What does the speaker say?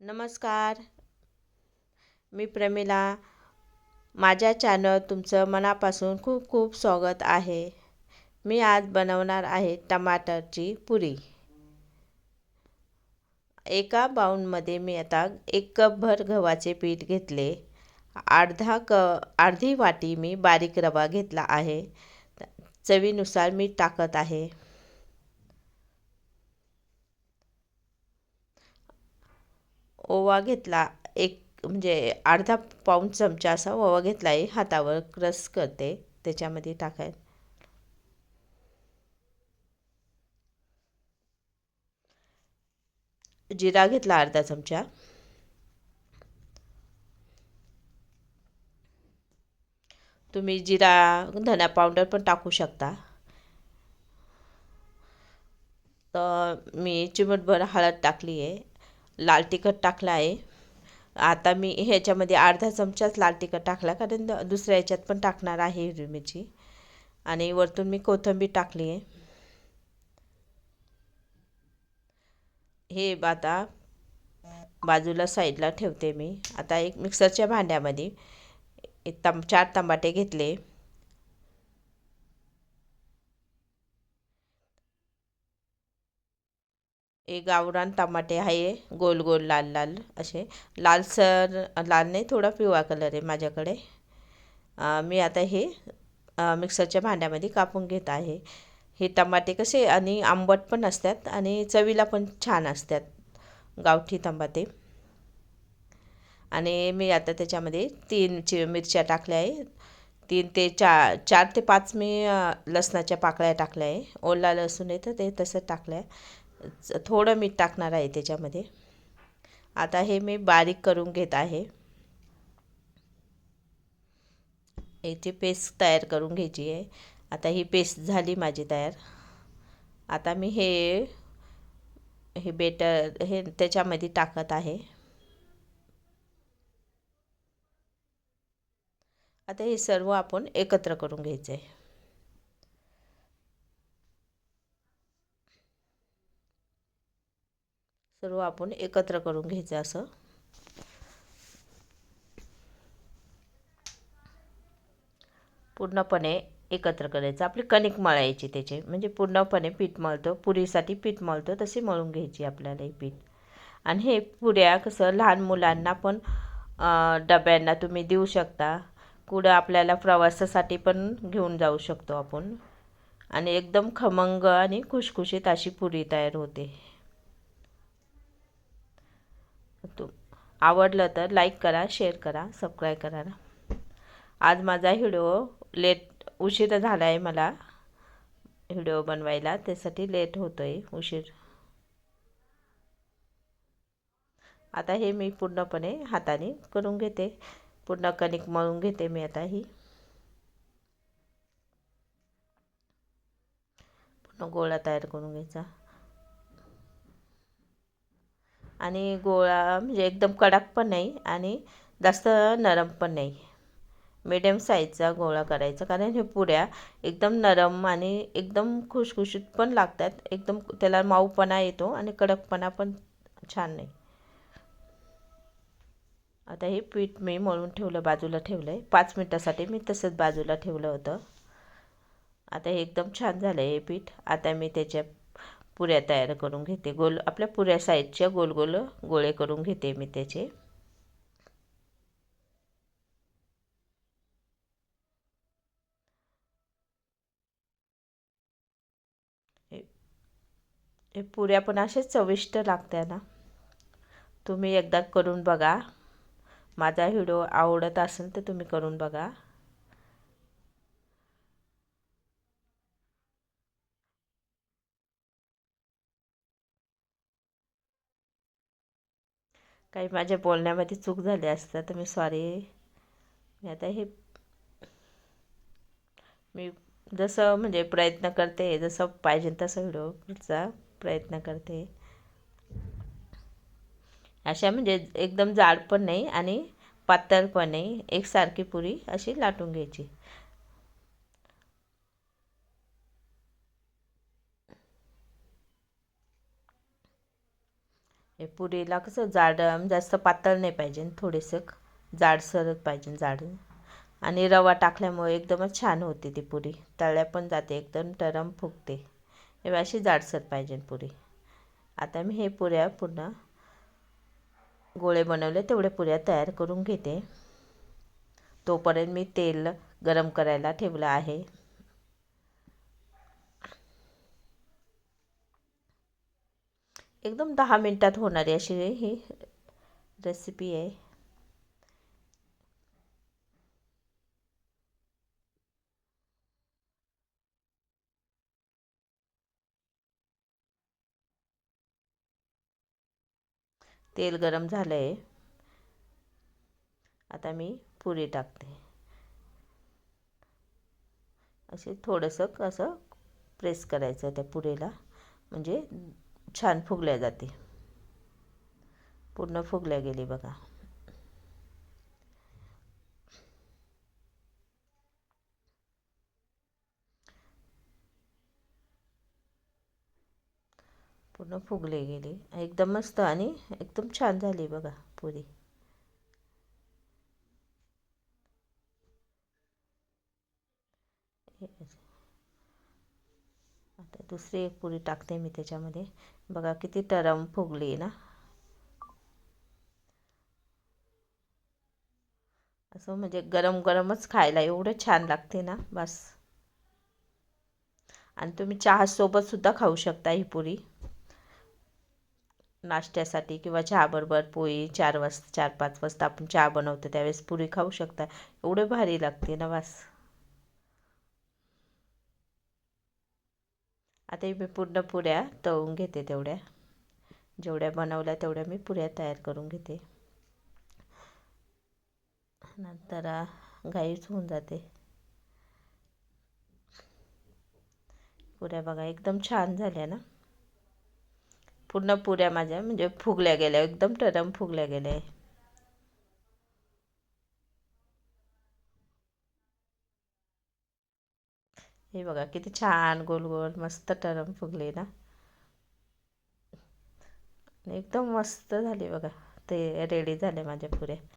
नमस्कार. मी प्रमिला. माझ्या चॅनल तुमचं मनापासून खूप खूप स्वागत आहे. मी आज बनवणार आहे टमाटरची पुरी. एका बाऊलमध्ये मी आता एक कपभर गव्हाचे पीठ घेतले. अर्धा क अर्धी वाटी मी बारीक रवा घेतला आहे. चवीनुसार मीठ टाकत आहे. ओवा घेतला. एक म्हणजे अर्धा पाऊण चमचा असा ओवा घेतला. आहे हातावर क्रस करते. त्याच्यामध्ये टाकाय जिरा घेतला अर्धा चमचा. तुम्ही जिरा धना पावडर पण टाकू शकता. तर मी चिमटभर हळद टाकली आहे लाल तिखट टाकला आहे. आता मी ह्याच्यामध्ये अर्धा चमचाच लाल तिखट टाकला कारण दुसऱ्या ह्याच्यात पण टाकणार आहे हिरवी मिरची आणि वरतून मी कोथिंबीर टाकली आहे. हे आता बाजूला साईडला ठेवते मी. आता एक मिक्सरच्या भांड्यामध्ये एक तम चार टमाटे घेतले. एक गावरान टमाटे आहे गोल गोल लाल लाल असे. लालसर लाल नाही थोडा पिवळा कलर आहे माझ्याकडे. मी आता हे मिक्सरच्या भांड्यामध्ये कापून घेत आहे. हे टमाटे कसे आणि आंबट पण असतात आणि चवीला पण छान असतात गावठी टमाटे आणि मी आता त्याच्यामध्ये तीन चि मिरच्या टाकल्या आहे तीन ते चार चार ते पाच मी लसणाच्या पाकळ्या टाकल्या आहे. ओला लसूण येतं ते तसं टाकलं आहे थोडं मीठ टाकणार आहे त्याच्यामध्ये. आता हे मी बारीक करून घेत आहे. याची पेस्ट तयार करून घ्यायची आहे. आता ही पेस्ट झाली माझी तयार. आता मी हे हे बेटर हे त्याच्यामध्ये टाकत आहे. आता हे सर्व आपण एकत्र करून घ्यायचं आहे. सर्व आपण एकत्र करून घ्यायचं असं. पूर्णपणे एकत्र करायचं. आपली कणिक मळायची त्याचे. म्हणजे पूर्णपणे पीठ मळतो. पुरीसाठी पीठ मळतो. तशी मळून घ्यायची आपल्याला हे पीठ. आणि हे पुऱ्या कसं लहान मुलांना पण डब्यांना तुम्ही देऊ शकता. कुठं आपल्याला प्रवासासाठी पण घेऊन जाऊ शकतो आपण. आणि एकदम खमंग आणि खुशखुशीत अशी पुरी तयार होते. तू आवडलं तर लाईक करा शेअर करा सबस्क्राईब करा आज माझा व्हिडिओ लेट उशीर झाला आहे मला व्हिडिओ बनवायला त्यासाठी लेट होतो आहे उशीर. आता हे मी पूर्णपणे हाताने करून घेते. पूर्ण कणिक मळून घेते मी आता ही. पूर्ण गोळा तयार करून घ्यायचा. आणि गोळा म्हणजे एकदम कडक पण नाही आणि जास्त नरम पण नाही. मिडियम साईजचा गोळा करायचा. कारण हे पुऱ्या एकदम नरम आणि एकदम खुशखुशीत पण लागतात. एकदम त्याला माऊपणा येतो आणि कडकपणा पण छान नाही. आता हे पीठ मी मळून ठेवलं बाजूला ठेवलं आहे पाच मिनटासाठी मी तसंच बाजूला ठेवलं होतं. आता हे एकदम छान झालं आहे हे पीठ. आता मी त्याच्या पुऱ्या तयार करून घेते. गोल आपल्या पुऱ्या साईजच्या गोल गोल गोळे करून घेते मी त्याचे. हे पुऱ्या पण असेच चविष्ट लागत्या ना. तुम्ही एकदा करून बघा. माझा व्हिडिओ आवडत असेल तर तुम्ही करून बघा. काही माझ्या बोलण्यामध्ये चूक झाली असतं तर मी सॉरी मी आता हे मी जसं म्हणजे प्रयत्न करते जसं पाहिजे तसं व्हिडिओचा प्रयत्न करते. अशा म्हणजे एकदम जाड पण नाही आणि पातळ पण नाही. एकसारखी पुरी अशी लाटून घ्यायची. हे पुरीला कसं जाड जास्त पातळ नाही पाहिजे थोडेसं जाडसरच पाहिजे जाड. आणि रवा टाकल्यामुळे एकदमच छान होते ती पुरी. तळल्या पण जाते एकदम टरम फुगते. हे अशी जाडसर पाहिजे पुरी. आता मी हे पुऱ्या पुन्हा गोळे बनवले तेवढे पुऱ्या तयार करून घेते. तोपर्यंत मी तेल गरम करायला ठेवलं आहे. एकदम दहा मिनटात होणारी अशी ही रेसिपी आहे. तेल गरम झालं आहे आता मी पुरी टाकते. असे थोडंसं असं प्रेस करायचं त्या पुरीला. म्हणजे छान फुगल्या जाते. पूर्ण फुगल्या गेली बघा. पूर्ण फुगले गेली. एकदम मस्त आणि एकदम छान झाली बघा पुरी. तर दुसरी एक पुरी टाकते मी त्याच्यामध्ये. बघा किती टरम फुगली ना. असं म्हणजे गरम गरमच खायला एवढं छान लागते ना बस. आणि तुम्ही चहासोबतसुद्धा खाऊ शकता ही पुरी. नाश्त्यासाठी किंवा चहाबरोबर पोळी चार वाजता चार पाच वाजता आपण चहा बनवतो त्यावेळेस पुरी खाऊ शकता. एवढे भारी लागते ना बस. आता मी पूर्ण पुऱ्या तळून घेते तेवढ्या. जेवढ्या बनवल्या तेवढ्या मी पुऱ्या तयार करून घेते. नंतर घाईच होऊन जाते. पुऱ्या बघा एकदम छान झाल्या ना? पूर्ण पुऱ्या माझ्या म्हणजे फुगल्या गेल्या एकदम टरम फुगल्या गेल्या. हे बघा किती छान गोल गोल मस्त टरम फुगले ना. एकदम मस्त झाले बघा. ते रेडी झाले माझ्या पुऱ्या